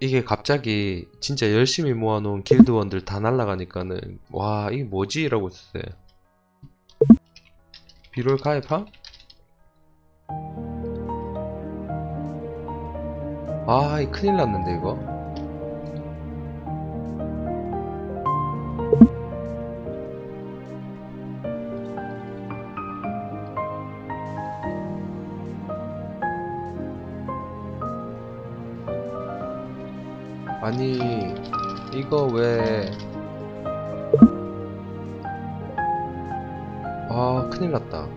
이게 갑자기 진짜 열심히 모아놓은 길드원들 다 날라가니까는 와 이게 뭐지? 이러고 있었어요 비롤 가입함? 아, 이 큰일 났는데, 이거. 아니, 이거 왜. 아, 큰일 났다.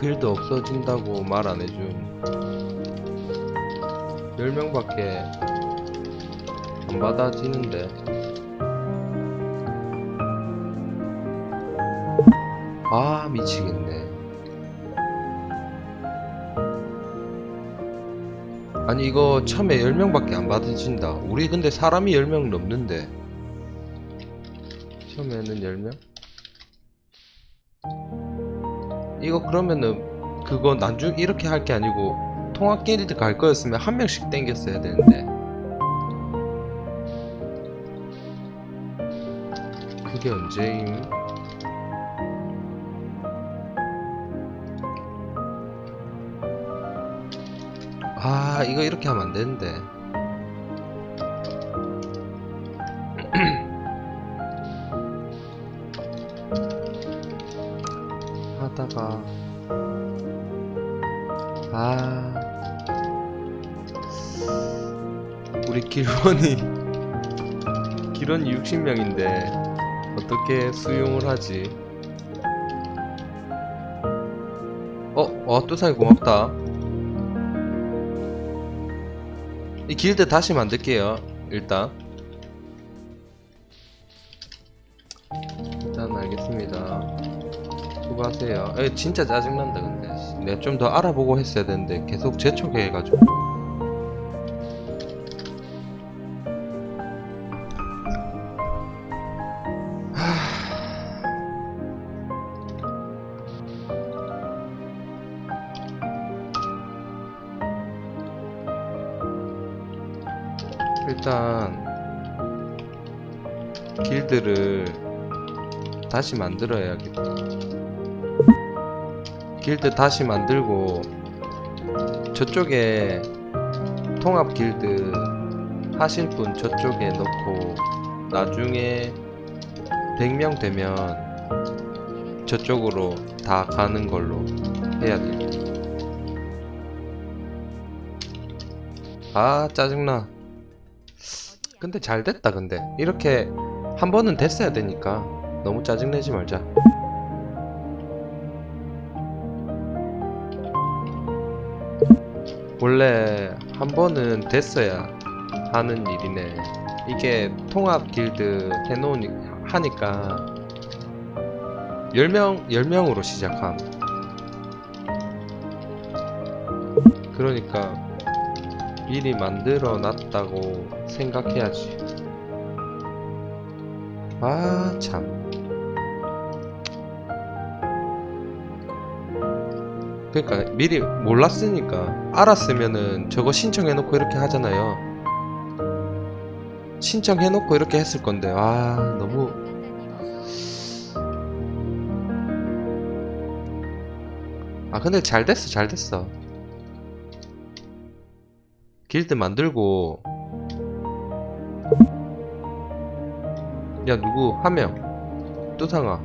길드 없어진다고 말 안 해준. 10명 밖에 안 받아지는데 아 미치겠네 아니 이거 처음에 10명밖에 안 받아진다 우리 근데 사람이 10명 넘는데 처음에는 10명? 이거 그러면은 그거 난중 이렇게 할 게 아니고 통합 길드 갈 거였으면 한 명씩 땡겼어야 되는데 그게 언제임? 아 이거 이렇게 하면 안 되는데 하다가 아 우리 길원이 길원이 60명인데 어떻게 수용을 하지? 어? 와 뚜상이 고맙다 이 길드 다시 만들게요 일단. 일단 알겠습니다. 수고하세요. 에 진짜 짜증난다 근데. 내가 좀 더 알아보고 했어야 되는데 계속 재촉해 해가지고 일단 길드를 다시 만들어야겠다. 길드 다시 만들고 저쪽에 통합 길드 하실 분 저쪽에 넣고 나중에 100명 되면 저쪽으로 다 가는 걸로 해야 돼. 아 짜증나. 근데 잘 됐다 근데. 이렇게 한 번은 됐어야 되니까. 너무 짜증내지 말자. 원래 한 번은 됐어야 하는 일이네. 이게 통합 길드 해놓으니 하니까. 10명 10명으로 시작함. 그러니까 미리 만들어 놨다고 생각해야지. 아, 참. 그러니까 미리 몰랐으니까 알았으면은 저거 신청해 놓고 이렇게 하잖아요. 신청해 놓고 이렇게 했을 건데. 아, 너무 아, 근데 잘 됐어. 잘 됐어. 길드 만들고. 야 누구? 한 명. 뚜상아.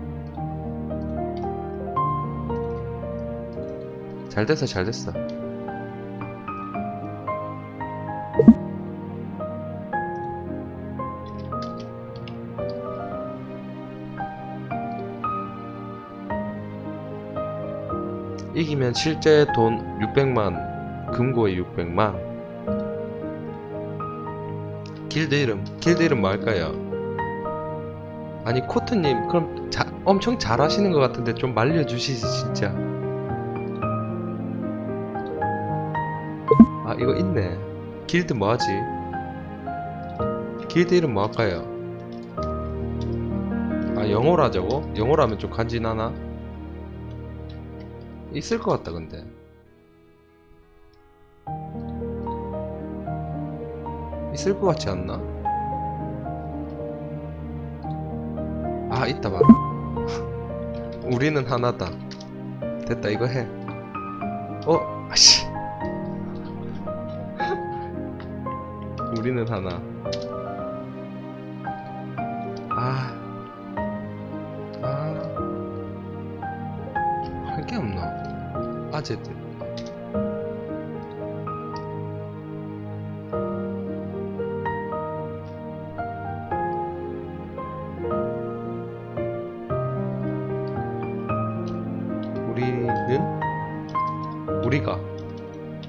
잘 됐어 잘 됐어. 이기면 실제 돈 600만 금고에 600만 길드 이름 길드 이름 뭐 할까요? 아니 코트님 그럼 자, 엄청 잘하시는 것 같은데 좀 말려주시지 진짜 아 이거 있네 길드 뭐 하지? 길드 이름 뭐 할까요? 아 하자고? 영어로 하면 좀 간지나나? 있을 것 같다 근데 있을 것 같지 않나? 아 있다 봐 우리는 하나다 됐다 이거 해 어? 아씨 우리는 하나 아 아, 할 게 없나? 아재들. 우리는? 우리가.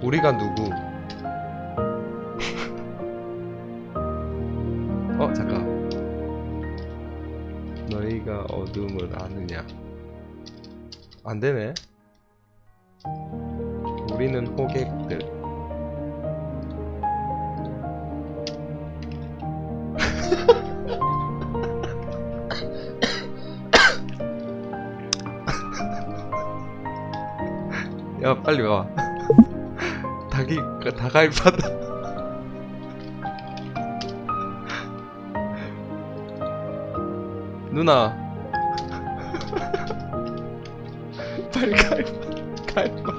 우리가 누구? 어, 잠깐. 너희가 어둠을 아느냐? 안 되네. 우리는 호객들. 야, 빨리 와. 닭이, 다가입하다. 누나. 빨리 가입, 가입.